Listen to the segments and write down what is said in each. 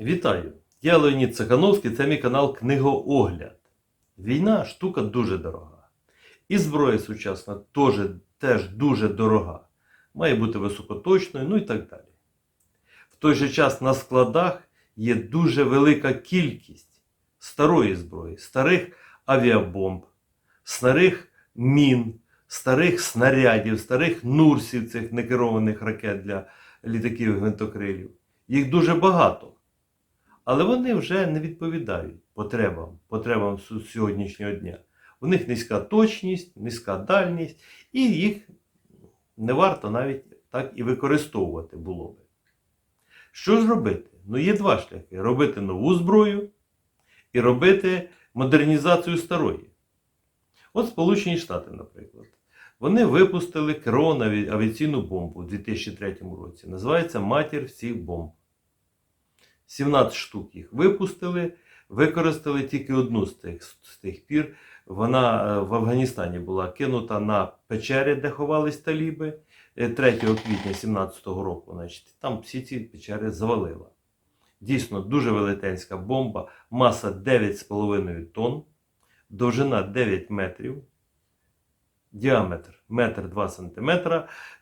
Вітаю! Я Леонід Цехановський, це мій канал Книгоогляд. Війна штука дуже дорога. І зброя сучасна теж, теж дуже дорога. Має бути високоточною, ну і так далі. В той же час на складах є дуже велика кількість старої зброї, старих авіабомб, старих мін, старих снарядів, старих нурсів цих некерованих ракет для літаків гвинтокрилів. Їх дуже багато. Але вони вже не відповідають потребам, потребам сьогоднішнього дня. У них низька точність, низька дальність, і їх не варто навіть так і використовувати було би. Що ж робити? Ну, є два шляхи: робити нову зброю і робити модернізацію старої. От Сполучені Штати, наприклад, вони випустили керовану аві- авіаційну бомбу у 2003 році. Називається Матір всіх бомб. 17 штук їх випустили, використали тільки одну з тих, з тих пір. Вона е, в Афганістані була кинута на печері, де ховались таліби. е, 3 квітня 2017 року. Значить, там всі ці печери завалила. Дійсно, дуже велетенська бомба, маса 9,5 тонн, довжина 9 метрів, діаметр 1,2 см,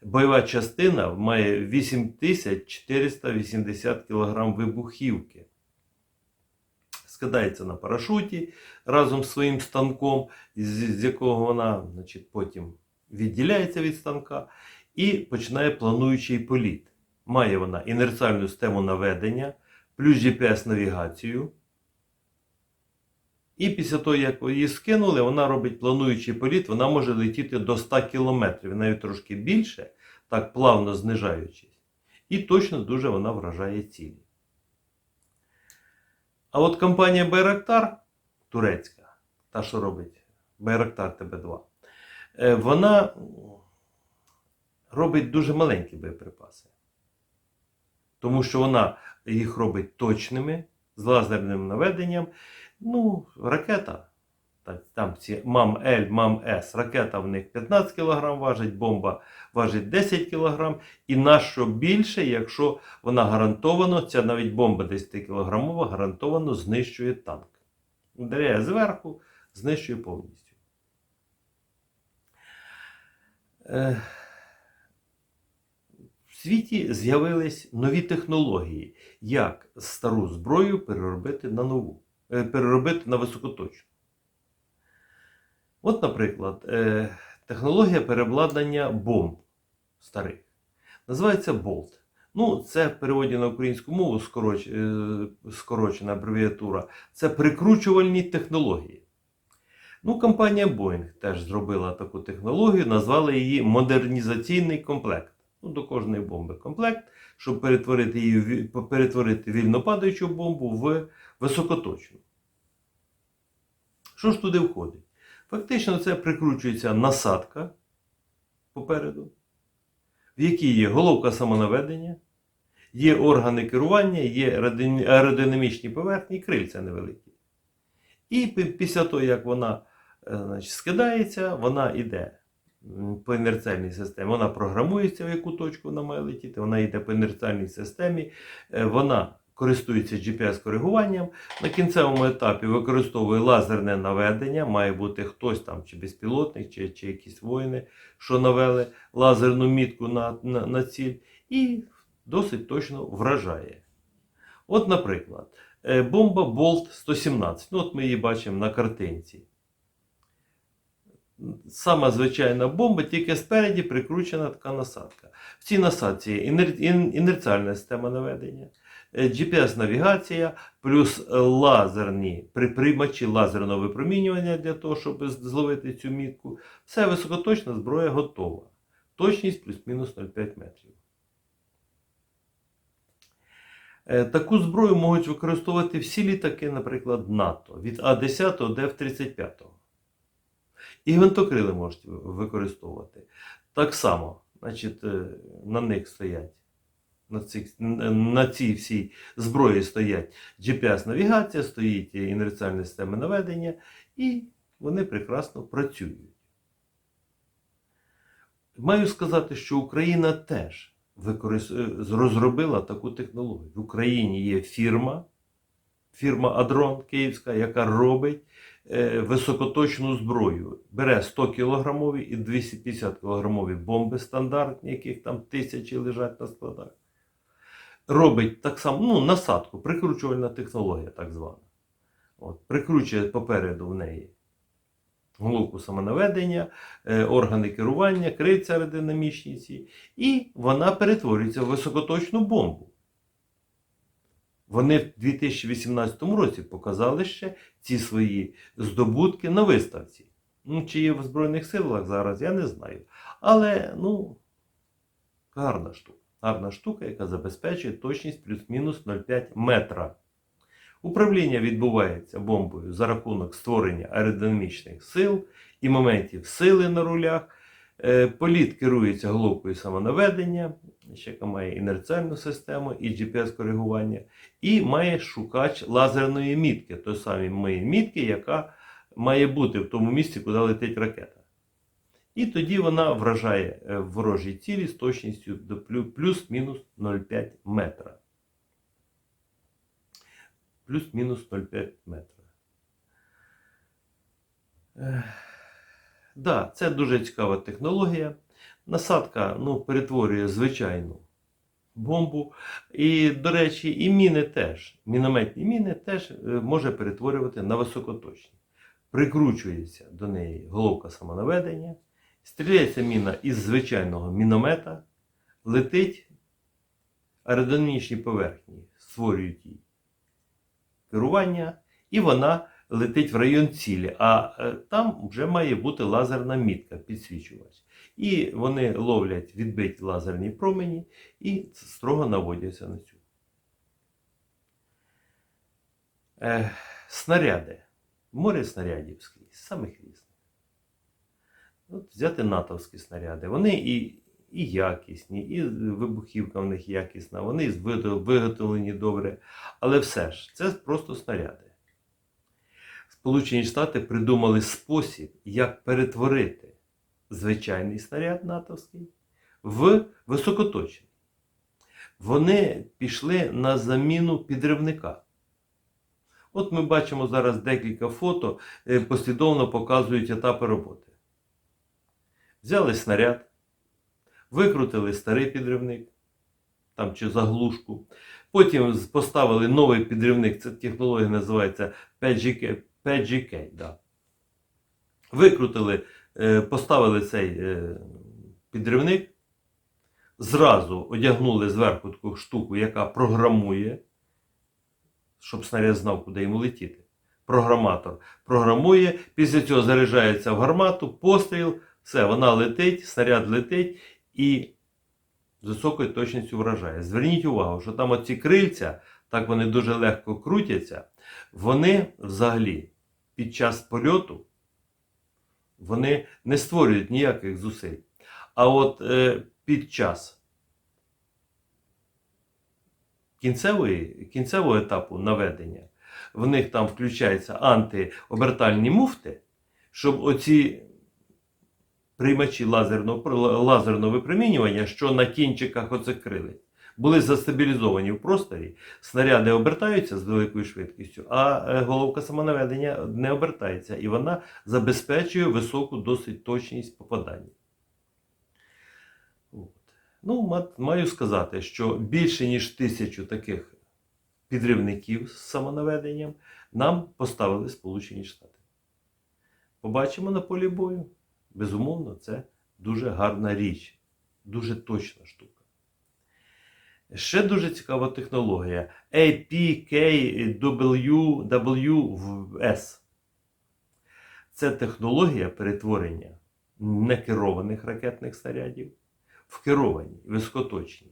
бойова частина має 8480 кг вибухівки. Скидається на парашуті разом з своїм станком, з якого вона значить, потім відділяється від станка і починає плануючий політ. Має вона інерціальну систему наведення, плюс GPS-навігацію. І після того, як її скинули, вона робить плануючий політ, вона може летіти до 100 км, навіть трошки більше, так плавно знижаючись. І точно дуже вона вражає цілі. А от компанія Байрактар, турецька, та, що робить Байрактар ТБ2, е, вона робить дуже маленькі боєприпаси. Тому що вона їх робить точними, з лазерним наведенням. Ну, ракета. Там ці МАМ-Л, МАМ-С. Ракета в них 15 кг важить, бомба важить 10 кг. І на що більше, якщо вона гарантовано, ця навіть бомба 10 кг гарантовано знищує танк. Ударяє зверху, знищує повністю. Е, В світі з'явились нові технології, як стару зброю переробити на нову, переробити на високоточну. От, наприклад, е, технологія переобладнання бомб старих. Називається болт. Ну, це в переводі на українську мову скороч, е, скорочена абревіатура. Це прикручувальні технології. Ну, компанія Boeing теж зробила таку технологію, назвали її модернізаційний комплект. Ну, до кожної бомби комплект, щоб перетворити її перетворити вільнопадаючу бомбу в високоточну. Що ж туди входить? Фактично, це прикручується насадка попереду, в якій є головка самонаведення, є органи керування, є аеродинамічні поверхні крильця невеликі. І після того, як вона е, значить, скидається, вона йде по інерціальній системі. Вона програмується, в яку точку вона має летіти, вона йде по інерціальній системі, е, вона користується GPS-коригуванням. На кінцевому етапі використовує лазерне наведення, має бути хтось там, чи безпілотник, чи, чи якісь воїни, що навели лазерну мітку на, на, на ціль, і досить точно вражає. От, наприклад, е, бомба Болт 117. Ну, от ми її бачимо на картинці. Сама звичайна бомба, тільки спереді прикручена така насадка. В цій насадці є інер- інерціальна система наведення, GPS-навігація, плюс е, лазерні при- приймачі лазерного випромінювання для того, щоб зловити цю мітку. Все високоточна зброя готова. Точність плюс-мінус 0,5 метрів. Е, Таку зброю можуть використовувати всі літаки, наприклад, НАТО від А-10 до Ф-35. І гвинтокрили можуть використовувати. Так само, значить, е, на них стоять, на, цих, на цій всій зброї стоять GPS-навігація, стоїть інерціальні системи наведення, і вони прекрасно працюють. Маю сказати, що Україна теж використ... розробила таку технологію. В Україні є фірма, фірма Адрон Київська, яка робить е, високоточну зброю. Бере 100 кілограмові і 250 кілограмові бомби стандартні, яких там тисячі лежать на складах. Робить так само ну, насадку, прикручувальна технологія, так звана. От, прикручує попереду в неї головку самонаведення, е, органи керування, крильця аеродинамічні і вона перетворюється в високоточну бомбу. Вони в 2018 році показали ще ці свої здобутки на виставці. Ну, чи є в Збройних силах зараз, я не знаю. Але, ну, гарна штука. Гарна штука, яка забезпечує точність плюс-мінус 0,5 метра. Управління відбувається бомбою за рахунок створення аеродинамічних сил і моментів сили на рулях. Е, Політ керується головкою самонаведення, ще має інерціальну систему і GPS-коригування, і має шукач лазерної мітки, той самої мітки, яка має бути в тому місці, куди летить ракета. І тоді вона вражає е, ворожі цілі з точністю до плюс-мінус 0,5 метра. Плюс-мінус 0,5 метра. Ех, Да, це дуже цікава технологія. Насадка ну, перетворює звичайну бомбу. І, до речі, і міни теж. Мінометні міни теж е, може перетворювати на високоточні. Прикручується до неї головка самонаведення, стріляється міна із звичайного міномета, летить аеродинамічні поверхні, створюють їй керування, і вона летить в район цілі, а е, там вже має бути лазерна мітка, підсвічувач. І вони ловлять відбиті лазерні промені і строго наводяться на цю. Е, снаряди. Море снарядів скрізь, самих різних. От взяти натовські снаряди. Вони і, і якісні, і вибухівка в них якісна, вони виготовлені добре. Але все ж, це просто снаряди. Сполучені Штати придумали спосіб, як перетворити звичайний снаряд натовський в високоточний. Вони пішли на заміну підривника. От ми бачимо зараз декілька фото, е, послідовно показують етапи роботи. Взяли снаряд, викрутили старий підривник там, чи заглушку. Потім поставили новий підривник, ця технологія називається PGK. PGK да. Викрутили, е, поставили цей е, підривник, зразу одягнули зверху таку штуку, яка програмує, щоб снаряд знав, куди йому летіти. Програматор програмує, після цього заряджається в гармату, постріл, все, вона летить, снаряд летить і з високою точністю вражає. Зверніть увагу, що там оці крильця, так вони дуже легко крутяться, вони взагалі під час польоту вони не створюють ніяких зусиль. А от е, під час кінцевої, кінцевого етапу наведення в них там включаються антиобертальні муфти, щоб оці приймачі лазерного, лазерного випромінювання, що на кінчиках оцих крилиць, були застабілізовані в просторі, снаряди обертаються з великою швидкістю, а е, головка самонаведення не обертається, і вона забезпечує високу досить точність попадання. От. Ну, маю сказати, що більше ніж тисячу таких підривників з самонаведенням нам поставили Сполучені Штати. Побачимо на полі бою. Безумовно, це дуже гарна річ, дуже точна штука. Ще дуже цікава технологія APKWWS. Це технологія перетворення некерованих ракетних снарядів в керовані, високоточні.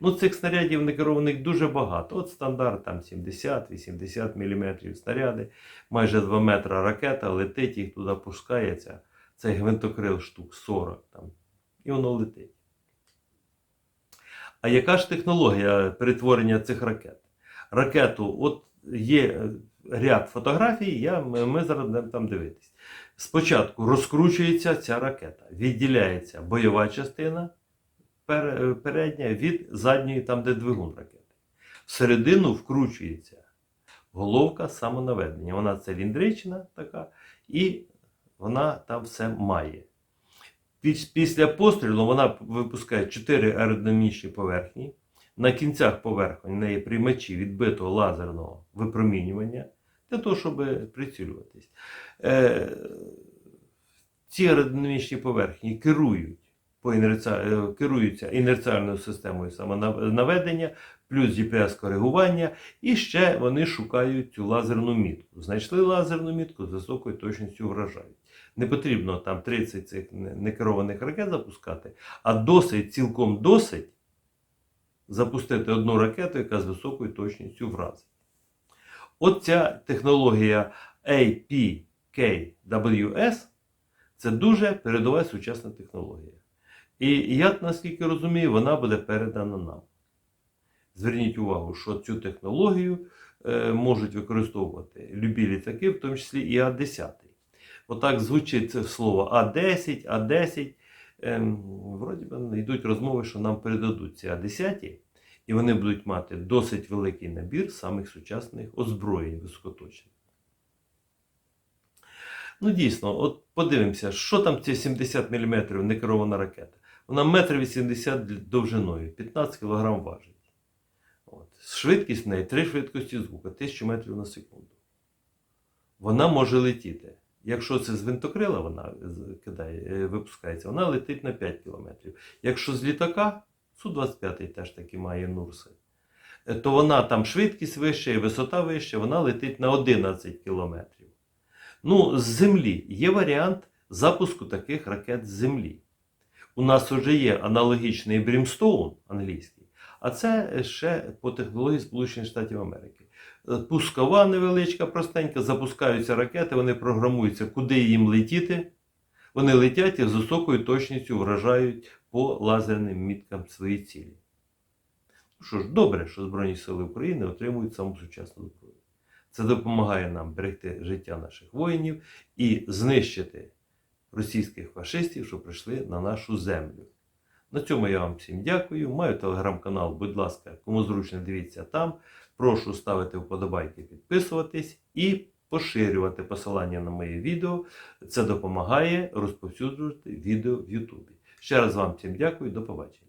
Ну, цих снарядів некерованих дуже багато. От стандарт там 70-80 мм снаряди, майже 2 метра ракета летить, їх туди пускається. Цей гвинтокрил штук 40 там, і воно летить. А яка ж технологія перетворення цих ракет? Ракету, от є е, ряд фотографій, я, ми, зараз будемо там дивитись. Спочатку розкручується ця ракета, відділяється бойова частина е, передня від задньої, там, де двигун ракети. Всередину вкручується головка самонаведення. Вона циліндрична така, і вона там все має. Після пострілу вона випускає 4 аеродинамічні поверхні. На кінцях поверхонь неї приймачі відбитого лазерного випромінювання для того, щоб прицілюватись. Е, ці аеродинамічні поверхні керують по інерці... е, керуються інерціальною системою самонаведення, плюс GPS-коригування, і ще вони шукають цю лазерну мітку. Знайшли лазерну мітку з високою точністю вражають. Не потрібно там 30 цих некерованих ракет запускати, а досить, цілком досить запустити одну ракету, яка з високою точністю вразить. От ця технологія APKWS це дуже передова сучасна технологія. І я, наскільки розумію, вона буде передана нам. Зверніть увагу, що цю технологію е, можуть використовувати любі літаки, в тому числі і А-10. Отак звучить це слово А-10, А-10. Ем, вроді би йдуть розмови, що нам передадуть ці А-10, і вони будуть мати досить великий набір самих сучасних озброєнь високоточних. Ну, дійсно, от подивимося, що там ці 70 мм некерована ракета. Вона 1,80 м довжиною, 15 кг важить. От. Швидкість в неї 3 швидкості звука, 1000 метрів на секунду. Вона може летіти. Якщо це з винтокрила вона кидає, е, випускається, вона летить на 5 км. Якщо з літака, Су-25 теж таки має Нурси, е, то вона там швидкість вища і висота вища, вона летить на 11 км. Ну, з землі є варіант запуску таких ракет з землі. У нас вже є аналогічний Брімстоун англійський, а це ще по технології Сполучених Штатів Америки. Е, Пускова невеличка, простенька, запускаються ракети, вони програмуються, куди їм летіти. Вони летять і з високою точністю вражають по лазерним міткам свої цілі. Ну що ж, добре, що Збройні Сили України отримують саму сучасну зброю. Це допомагає нам берегти життя наших воїнів і знищити російських фашистів, що прийшли на нашу землю. На цьому я вам всім дякую. Маю телеграм-канал, будь ласка, кому зручно дивіться там. Прошу ставити вподобайки, підписуватись і поширювати посилання на моє відео. Це допомагає розповсюджувати відео в Ютубі. Ще раз вам всім дякую, до побачення.